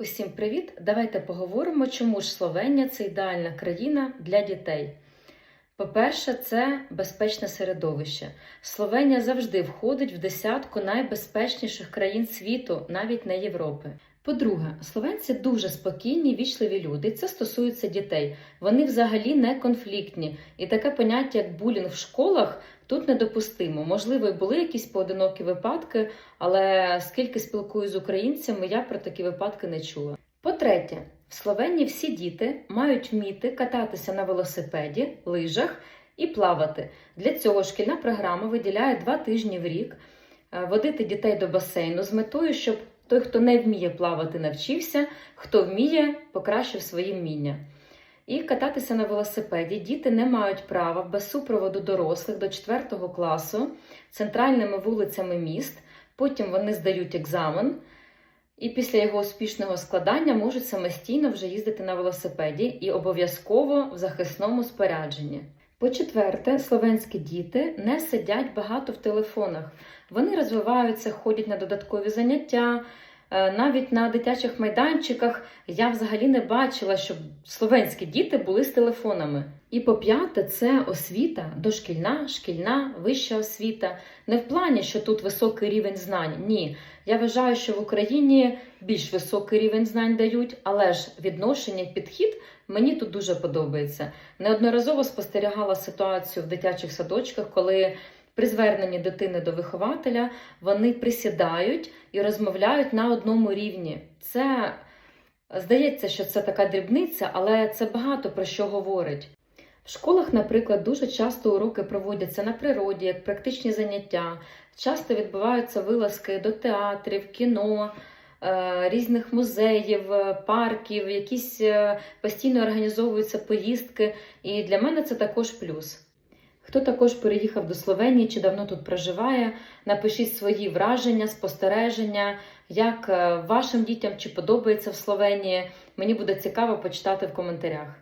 Усім привіт! Давайте поговоримо, чому ж Словенія це ідеальна країна для дітей. По-перше, це безпечне середовище. Словенія завжди входить в десятку найбезпечніших країн світу, навіть не Європи. По-друге, словенці дуже спокійні, вічливі люди. Це стосується дітей. Вони взагалі не конфліктні, і таке поняття, як булінг в школах, тут недопустимо. Можливо, були якісь поодинокі випадки, але скільки спілкуюсь з українцями, я про такі випадки не чула. По-третє, в Словенії всі діти мають вміти кататися на велосипеді, лижах і плавати. Для цього шкільна програма виділяє два тижні в рік е, водити дітей до басейну з метою, щоб той, хто не вміє плавати, навчився, хто вміє, покращив свої вміння. І кататися на велосипеді діти не мають права без супроводу дорослих до 4 класу центральними вулицями міст. Потім вони здають екзамен, і після його успішного складання можуть самостійно вже їздити на велосипеді і обов'язково в захисному спорядженні. По-четверте, словенські діти не сидять багато в телефонах. Вони розвиваються, ходять на додаткові заняття. Е, Навіть на дитячих майданчиках я взагалі не бачила, щоб словенські діти були з телефонами. І по п'яте, це освіта, дошкільна, шкільна, вища освіта. Не в плані, що тут високий рівень знань. Ні. Я вважаю, що в Україні більш високий рівень знань дають, але ж відношення підхід мені тут дуже подобається. Неодноразово спостерігала ситуацію в дитячих садочках, коли при зверненні дитини до вихователя вони присідають і розмовляють на одному рівні. Це здається, що це така дрібниця, але це багато про що говорить. В школах, наприклад, дуже часто уроки проводяться на природі, як практичні заняття. Часто відбуваються вилазки до театрів, кіно, е, різних музеїв, парків, якісь е, постійно організовуються поїздки. І для мене це також плюс. Хто також переїхав до Словенії чи давно тут проживає, напишіть свої враження, спостереження, як е, вашим дітям чи подобається в Словенії. Мені буде цікаво почитати в коментарях.